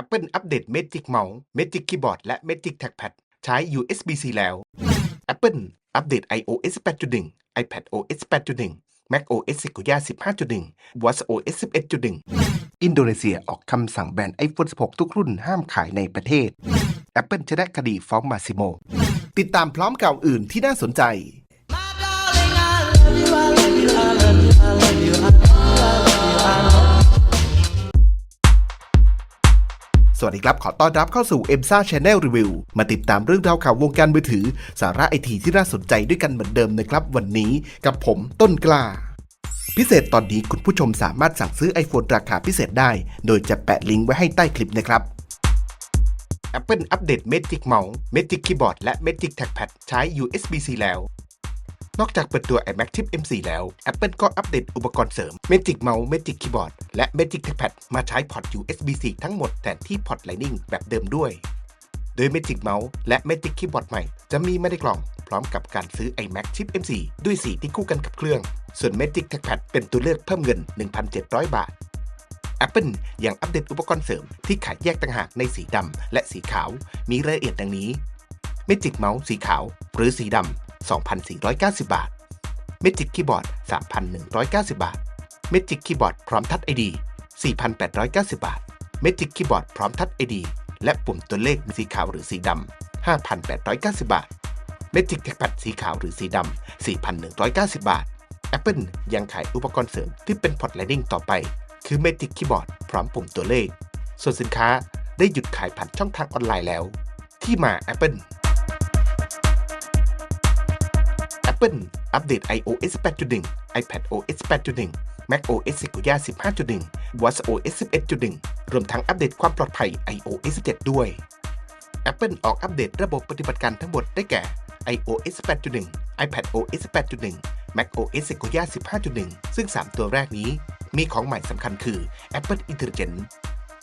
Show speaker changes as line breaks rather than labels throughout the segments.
Apple อัปเดต Magic Mouse Magic Keyboard และ Magic Trackpad ใช้ USB-C แล้ว Apple อัปเดต iOS 8.1 iPad OS 8.1 Mac OS Sequoia 15.1 watchOS 11.1 อินโดนีเซียออกคำสั่งแบน iPhone 16 ทุกรุ่นห้ามขายในประเทศ Apple ชนะคดีฟ้องมาซิโม ติดตามพร้อมข่าวอื่นที่น่าสนใจ สวัสดีครับ ขอต้อนรับเข้าสู่ e m s a Channel Review มาติดตามเรื่องราวข่าววงการมือถือ สาระไอทีที่น่าสนใจด้วยกันเหมือนเดิมนะครับ วันนี้กับผมต้นกล้า พิเศษตอนนี้คุณผู้ชมสามารถสั่งซื้อ iPhone ราคาพิเศษได้ โดยจะแปะลิงก์ไว้ให้ใต้คลิปนะครับ Apple อัปเดต Magic Mouse Magic Keyboard และ Magic Trackpad ใช้ USB-C แล้ว นอกจากเปิดตัว iMac Chip M4 แล้ว Apple ก็อัปเดตอุปกรณ์เสริม Magic Mouse Magic Keyboard และ Magic Trackpad มาใช้พอร์ต USB-C ทั้งหมดแทนที่พอร์ต Lightning แบบเดิมด้วย โดย Magic Mouse และ Magic Keyboard ใหม่ จะมีมาในกล่อง พร้อมกับการซื้อ iMac Chip M4 ด้วยสีที่คู่กันกับเครื่อง ส่วน Magic Trackpad เป็นตัวเลือกเพิ่มเงิน 1,700 บาท Apple ยังอัปเดตอุปกรณ์เสริมที่ขายแยกต่างหากในสีดำและสีขาว มีรายละเอียดดังนี้ Magic Mouse สีขาว หรือสีดำ 2,490 บาท Magic Keyboard 3,190 บาท Magic Keyboard พร้อมทัช ID 4,890 บาท Magic Keyboard พร้อมทัช ID และปุ่มตัวเลขมีสีขาวหรือสีดำ 5,890 บาท Magic Trackpad สีขาวหรือสีดำ 4,190 บาท Apple ยังขายอุปกรณ์เสริมที่เป็นพอร์ต Lightning ต่อไป คือ Magic Keyboard พร้อมปุ่มตัวเลข ส่วนสินค้าได้หยุดขายผ่านช่องทางออนไลน์แล้ว ที่มา Apple Apple อัปเดต iOS 8.1 iPad OS 8.1 Mac OS Sequoia 15.1 watchOS 11.1 รวมทั้งอัปเดตความปลอดภัย iOS 7 ด้วย Apple ออกอัปเดตระบบปฏิบัติการทั้งหมดได้แก่ iOS 8.1 iPad OS 8.1 Mac OS Sequoia 15.1 ซึ่ง 3 ตัวแรกนี้ มีของใหม่สำคัญคือ Apple Intelligence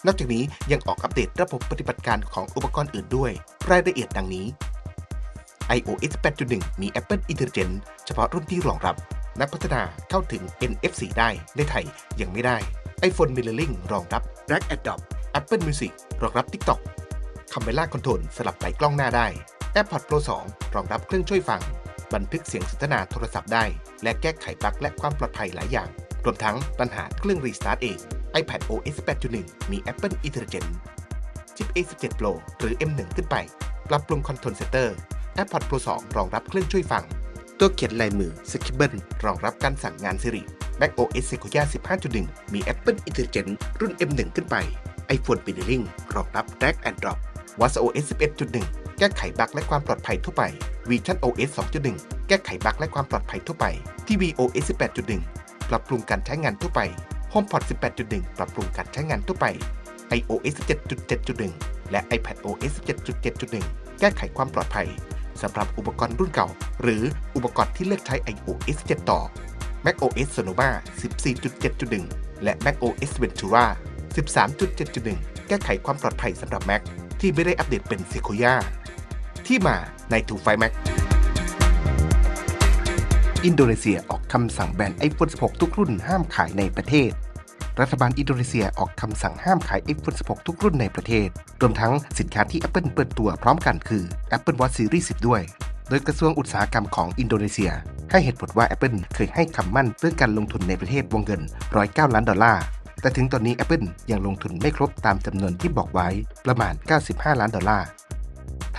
นอกจากนี้ยังออกอัปเดตระบบปฏิบัติการของอุปกรณ์อื่นด้วย รายละเอียดดังนี้ iOS 8.1 มี Apple Intelligence เฉพาะรุ่นที่รองรับ นักพัฒนาเข้าถึง NFC ได้ในไทยยังไม่ได้ iPhone Mirroring รองรับ Drag and Drop Apple Music รองรับ TikTok Camera Control สลับไหลกล้องหน้าได้ AirPods Pro 2 รองรับเครื่องช่วยฟัง บันทึกเสียงสนทนาโทรศัพท์ได้ และแก้ไขบั๊กและความปลอดภัยหลายอย่าง รวมทั้งปัญหาเครื่องรีสตาร์ทเอง iPad OS 8.1 มี Apple Intelligence ชิป A17 Pro หรือ M1 ขึ้นไป ปรับปรุง Control Center AirPods Pro 2 รองรับเครื่องช่วยฟัง ตัวเขียนลายมือ Scribble รองรับการสั่งงาน Siri Mac OS Sequoia 15.1 มี Apple Intelligence รุ่น M1 ขึ้นไป iPhone b i n d i n g รองรับ Drag and Drop watchOS 11.1 แก้ไขบั๊กและความปลอดภัยทั่วไป Vision OS 2.1 แก้ไขบั๊กและความปลอดภัยทั่วไป TV OS 18.1 ปรับปรุงการใช้งานทั่วไป HomePod 18.1 ปรับปรุงการใช้งานทั่วไป iOS 17.7.1 และ iPad OS 17.7.1 แก้ไขความปลอดภัย สำหรับอุปกรณ์รุ่นเก่า หรืออุปกรณ์ที่เลือกใช้ iOS 7 ต่อ Mac OS Sonoma 14.7.1 และ Mac OS Ventura 13.7.1 แก้ไขความปลอดภัยสำหรับ Mac ที่ไม่ได้อัปเดตเป็น Sequoia ที่มาใน t o f i Mac อินโดนีเซียออกคำสั่งแบน iPhone 16 ทุกรุ่นห้ามขายในประเทศ รัฐบาลอินโดนีเซียออกคำสั่งห้ามขาย iPhone 16 ทุกรุ่นในประเทศ รวมทั้งสินค้าที่ Apple เปิดตัวพร้อมกันคือ Apple Watch Series 10 ด้วย โดยกระทรวงอุตสาหกรรมของอินโดนีเซีย ให้เหตุผลว่า Apple เคยให้คำมั่นเรื่องการลงทุนในประเทศวงเงิน 109 ล้านดอลลาร์ แต่ถึงตอนนี้ Apple ยังลงทุนไม่ครบตามจำนวนที่บอกไว้ประมาณ 95 ล้านดอลลาร์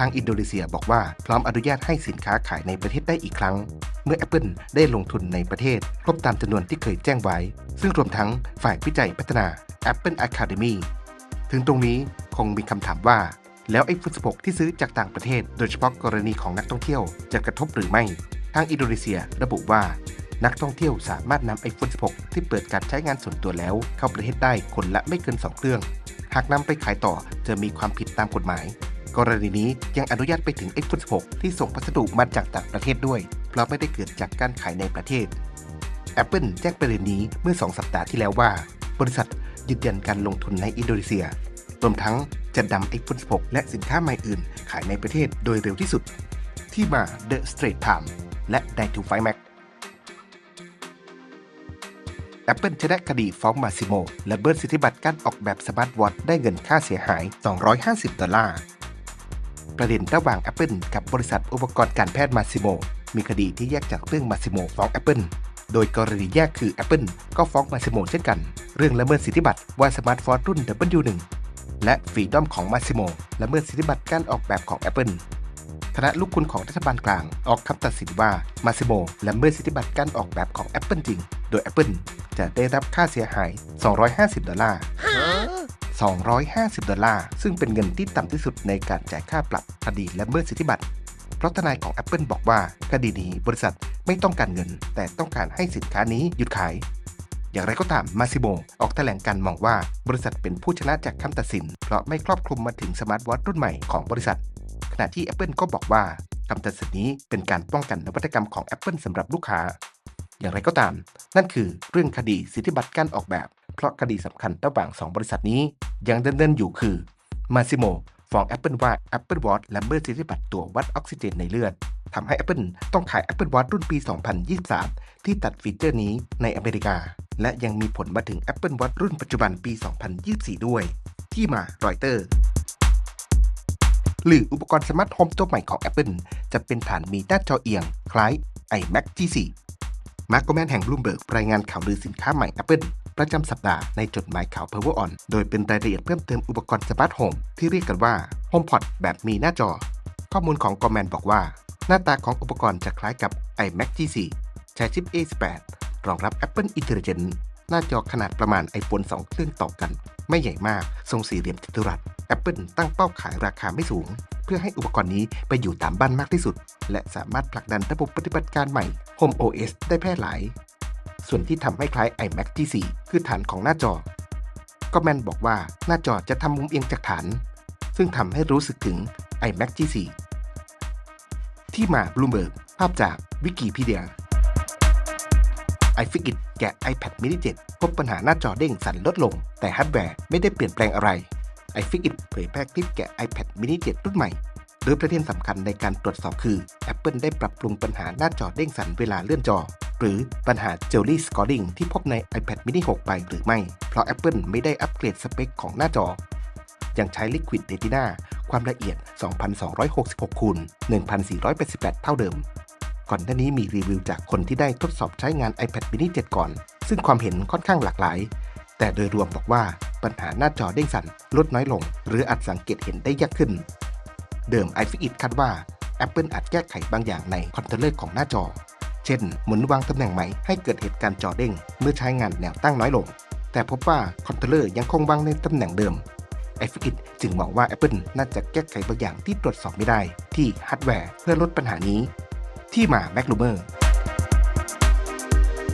ทางอินโดนีเซียบอกว่าพร้อมอนุญาตให้สินค้าขายในประเทศได้อีกครั้ง เมื่อ Apple ได้ลงทุนในประเทศครบตามจำนวนที่เคยแจ้งไว้ ซึ่งรวมทั้งฝ่ายวิจัยพัฒนา Apple Academy ถึงตรงนี้คงมีคำถามว่า แล้วไอ้ฟุต16ที่ซื้อจากต่างประเทศ โดยเฉพาะกรณีของนักท่องเที่ยวจะกระทบหรือไม่ ทางอินโดนีเซียระบุว่า นักท่องเที่ยวสามารถนำไอโฟน16 ที่เปิดการใช้งานส่วนตัวแล้ว เข้าประเทศได้คนละไม่เกิน 2 เครื่อง หากนำไปขายต่อจะมีความผิดตามกฎหมาย กรณีนี้ยังอนุญาตไปถึง iPhone 16 ที่ส่งพัสดุมาจากต่างประเทศด้วย เพราะไม่ได้เกิดจากการขายในประเทศ Apple แจ้งประเด็นนี้เมื่อ 2 สัปดาห์ที่แล้วว่า บริษัทยืนยันการลงทุนในอินโดนีเซีย รวมทั้งจะนำ iPhone 16 และสินค้าใหม่อื่น ขายในประเทศโดยเร็วที่สุด ที่มา The Straight Time และ d i to Find Mac Apple ชนะคดีฟ้องมาซิโมและเบิร์สิทธิบัตรการออกแบบสมาร์ทวอทได้เงินค่าเสียหาย 250 ดอลลาร์ ประเด็นระหว่าง Apple กับบริษัทอุปกรณ์การแพทย์มาซิโมมีคดีที่แยกจากเรื่องมาซิโมฟ้อง Apple โดยกรณีแยกคือ Apple ก็ฟ้องมาซิโมเช่นกัน เรื่องละเมิดสิทธิบัตรว่าสมาร์ทโฟนรุ่น W1 และฟรีดอมของมาซิโมละเมิดสิทธิบัตรการออกแบบของ Apple คณะลูกคุณของรัฐบาลกลางออกคำตัดสินว่ามาซิโมละเมิดสิทธิบัตรการออกแบบของ Apple จริง โดย Apple จะได้รับค่าเสียหาย 250 ดอลลาร์ 250 ดอลลาร์ ซึ่งเป็นเงินที่ต่ำที่สุดในการจ่ายค่าปรับคดีและเมิดสิทธิบัตร เพราะทนายของ Apple บอกว่าคดีนี้บริษัทไม่ต้องการเงิน แต่ต้องการให้สินค้านี้หยุดขาย อย่างไรก็ตามมาซิโมออกแถลงการมองว่าบริษัทเป็นผู้ชนะจากคำตัดสิน เพราะไม่ครอบคลุมมาถึงสมาร์ทวอทรุ่นใหม่ของบริษัท ขณะที่ Apple ก็บอกว่าคำตัดสินนี้เป็นการป้องกันนวัตกรรมของ Apple สำหรับลูกค้า อย่างไรก็ตาม นั่นคือเรื่องคดีสิทธิบัตรการออกแบบ เพราะคดีสำคัญระหว่าง 2 บริษัทนี้ยังดำเนินอยู่คือมาซิโมฟ้อง Apple ว่า Apple Watch ละเมิดสิทธิบัตรตัววัดออกซิเจนในเลือดทำให้ Apple ต้องขาย Apple Watch รุ่นปี 2023 ที่ตัดฟีเจอร์นี้ในอเมริกา และยังมีผลมาถึง Apple Watch รุ่นปัจจุบันปี 2024 ด้วย ที่มารอยเตอร์ หรืออุปกรณ์สมาร์ทโฮมตัวใหม่ของ Apple จะเป็นฐานมีหน้าจอเอียง คล้าย iMac G4 มาร์กแมนแห่งบลูมเบิร์กรายงานข่าวลือสินค้าใหม่ Apple ประจำสัปดาห์ในจดหมายข่าว Power On โดยเป็นรายละเอียดเพิ่มเติมอุปกรณ์สมาร์ทโฮมที่เรียกกันว่า HomePod แบบมีหน้าจอ ข้อมูลของกอแมนบอกว่า หน้าตาของอุปกรณ์จะคล้ายกับ iMac G4 ใช้ชิป A18 รองรับ Apple Intelligence หน้าจอขนาดประมาณ iPhone 2 เครื่องต่อกัน ไม่ใหญ่มากทรงสี่เหลี่ยมจัตุรัส Apple ตั้งเป้าขายราคาไม่สูง เพื่อให้อุปกรณ์นี้ไปอยู่ตามบ้านมากที่สุด และสามารถผลักดันระบบปฏิบัติการใหม่ Home OS ได้แพร่หลาย ส่วนที่ทำให้คล้าย iMac G4 คือฐานของหน้าจอ ก็แมนบอกว่าหน้าจอจะทำมุมเอียงจากฐาน ซึ่งทำให้รู้สึกถึง iMac G4 ที่มาบลูเบิร์กภาพจากวิกิพีเดีย iFixit แกะ iPad mini 7 พบปัญหาหน้าจอเด้งสั่นลดลง แต่ฮาร์ดแวร์ไม่ได้เปลี่ยนแปลงอะไร iFixit เผยแพร่คลิปแกะ iPad mini 7 รุ่นใหม่ โดยประเด็นสำคัญในการตรวจสอบคือ Apple ได้ปรับปรุงปัญหาหน้าจอเด้งสั่นเวลาเลื่อนจอ หรือปัญหา Jelly Scoring ที่พบใน iPad mini 6 ไปหรือไม่ เพราะ Apple ไม่ได้อัปเกรดสเปคของหน้าจอ ยังใช้ Liquid Retina ความละเอียด 2266คูณ1488 เท่าเดิม ก่อนหน้านี้มีรีวิวจากคนที่ได้ทดสอบใช้งาน iPad mini 7 ก่อน ซึ่งความเห็นค่อนข้างหลากหลาย แต่โดยรวมบอกว่าปัญหาหน้าจอเด้งสั่นลดน้อยลง หรืออาจสังเกตเห็นได้ยากขึ้น เดิม iFixit คาดว่า Apple อาจแก้ไขบางอย่างในคอนโทรลเลอร์ของหน้าจอ เช่น หมุนวางตำแหน่งใหม่ให้เกิดเหตุการณ์จอเด้งเมื่อใช้งานแนวตั้งน้อยลง แต่พบว่าคอนโทรลเลอร์ยังคงวางในตำแหน่งเดิม iFixit จึงมองว่า Apple น่าจะแก้ไขบางอย่างที่ตรวจสอบไม่ได้ ที่ฮาร์ดแวร์เพื่อลดปัญหานี้ ที่มา m a c r u m o r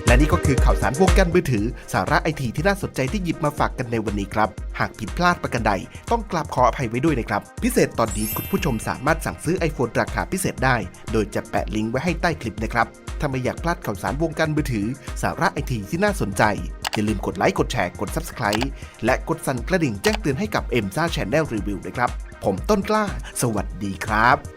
และนี่ก็คือข่าวสารวงการมือถือ สาระไอทีที่น่าสนใจที่หยิบมาฝากกันในวันนี้ครับ หากผิดพลาดประการใด ต้องกราบขออภัยไว้ด้วยนะครับ พิเศษตอนนี้คุณผู้ชมสามารถสั่งซื้อ iPhone ราคาพิเศษได้ โดยจะแปะลิงก์ไว้ให้ใต้คลิปนะครับ ถ้าไม่อยากพลาดข่าวสารวงการมือถือ สาระไอทีที่น่าสนใจ อย่าลืมกดไลค์ กดแชร์ กด Subscribe และกดสั่นกระดิ่งแจ้งเตือนให้กับ m อ็มซ่าแชนแนลรีวิวด้วยครับ ผมต้นกล้า สวัสดีครับ